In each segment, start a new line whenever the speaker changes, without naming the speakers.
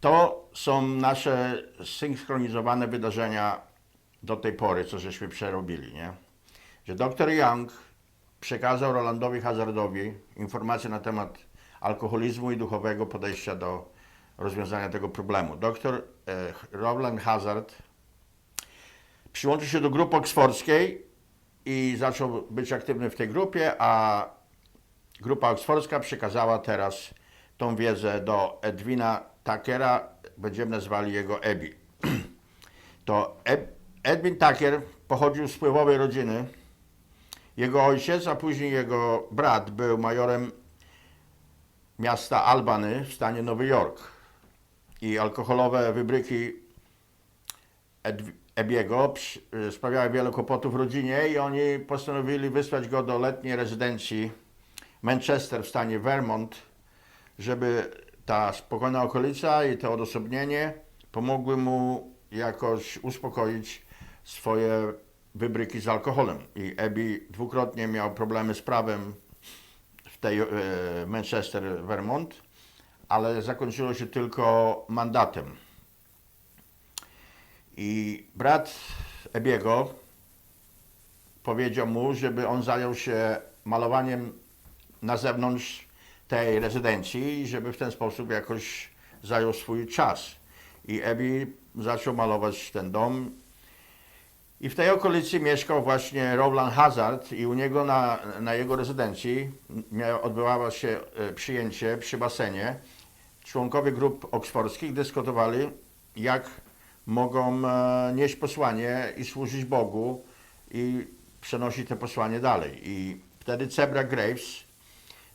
To są nasze synchronizowane wydarzenia do tej pory, co żeśmy przerobili, nie? Że dr Young przekazał Rolandowi Hazardowi informacje na temat alkoholizmu i duchowego podejścia do rozwiązania tego problemu. Dr e, Roland Hazard przyłączył się do grupy oksfordzkiej i zaczął być aktywny w tej grupie, a grupa oksfordzka przekazała teraz tą wiedzę do Edwina Tuckera, będziemy nazwali jego Ebi. To Ed- Edwin Tucker pochodził z wpływowej rodziny. Jego ojciec, a później jego brat był majorem miasta Albany w stanie Nowy Jork. I alkoholowe wybryki Ebiego sprawiały wiele kłopotów rodzinie i oni postanowili wysłać go do letniej rezydencji Manchester w stanie Vermont, żeby ta spokojna okolica i to odosobnienie pomogły mu jakoś uspokoić swoje wybryki z alkoholem. I Ebi dwukrotnie miał problemy z prawem w tej e, Manchester, Vermont, ale zakończyło się tylko mandatem. I brat Ebiego powiedział mu, żeby on zajął się malowaniem na zewnątrz tej rezydencji żeby w ten sposób jakoś zajął swój czas. I Ebi zaczął malować ten dom. I w tej okolicy mieszkał właśnie Rowland Hazard i u niego na, na jego rezydencji odbywało się e, przyjęcie przy basenie. Członkowie grup oksfordzkich dyskutowali, jak mogą e, nieść posłanie i służyć Bogu i przenosić to posłanie dalej. I wtedy Cebra Graves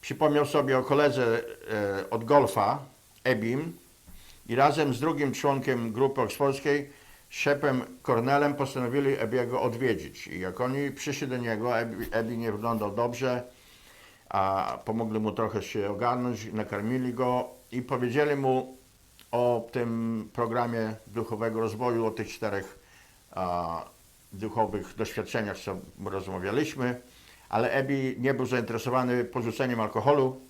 przypomniał sobie o koledze e, od golfa, Ebim, i razem z drugim członkiem grupy oksfordzkiej, Shepem Cornelem, postanowili Ebiego odwiedzić. I jak oni przyszli do niego, Ebi, Ebi nie wyglądał dobrze, a pomogli mu trochę się ogarnąć, nakarmili go i powiedzieli mu o tym programie duchowego rozwoju, o tych czterech a, duchowych doświadczeniach, co rozmawialiśmy, ale Ebi nie był zainteresowany porzuceniem alkoholu,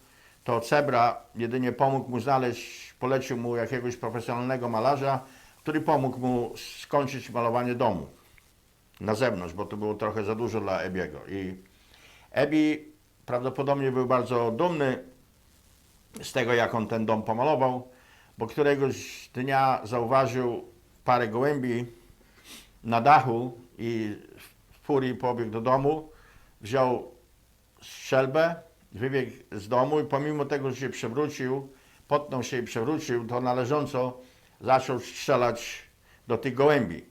to Cebra jedynie pomógł mu znaleźć, polecił mu jakiegoś profesjonalnego malarza, który pomógł mu skończyć malowanie domu na zewnątrz, bo to było trochę za dużo dla Ebiego. I Ebi prawdopodobnie był bardzo dumny z tego, jak on ten dom pomalował, bo któregoś dnia zauważył parę gołębi na dachu i w furii pobiegł do domu, wziął strzelbę, wybiegł z domu i pomimo tego, że się przewrócił, potnął się i przewrócił, to należąco zaczął strzelać do tych gołębi.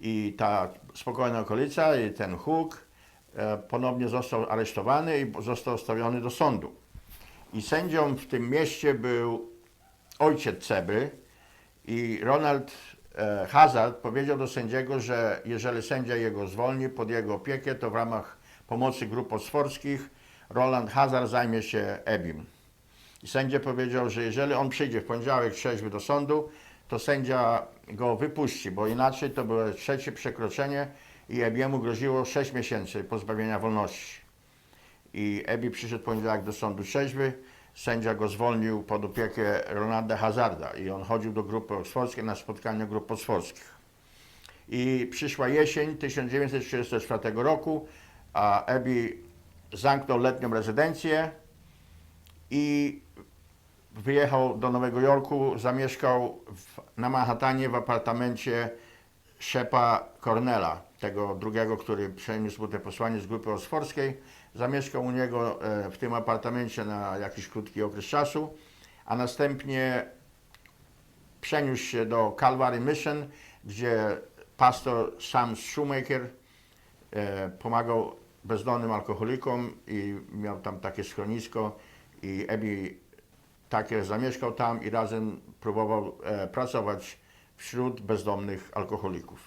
I ta spokojna okolica i ten huk e, ponownie został aresztowany i został stawiony do sądu. I sędzią w tym mieście był ojciec Ceby i Ronald e, Hazard powiedział do sędziego, że jeżeli sędzia jego zwolni pod jego opiekę, to w ramach pomocy grup oksfordzkich Roland Hazard zajmie się Ebim. I sędzia powiedział, że jeżeli on przyjdzie w poniedziałek trzeźwy do sądu, to sędzia go wypuści, bo inaczej to było trzecie przekroczenie i Ebiemu groziło 6 miesięcy pozbawienia wolności. I Ebi przyszedł poniedziałek do sądu trzeźwy, sędzia go zwolnił pod opiekę Rolanda Hazarda i on chodził do grupy oksfordzkiej na spotkania grup oksfordzkich. I przyszła jesień 1934 roku, a Ebi zamknął letnią rezydencję i wyjechał do Nowego Jorku, zamieszkał w, na Manhattanie w apartamencie Shepa Cornela, tego drugiego, który przeniósł te posłanie z grupy oksfordzkiej. Zamieszkał u niego e, w tym apartamencie na jakiś krótki okres czasu, a następnie przeniósł się do Calvary Mission, gdzie pastor Sam Shoemaker pomagał bezdomnym alkoholikom i miał tam takie schronisko i Ebi takie zamieszkał tam i razem próbował e, pracować wśród bezdomnych alkoholików.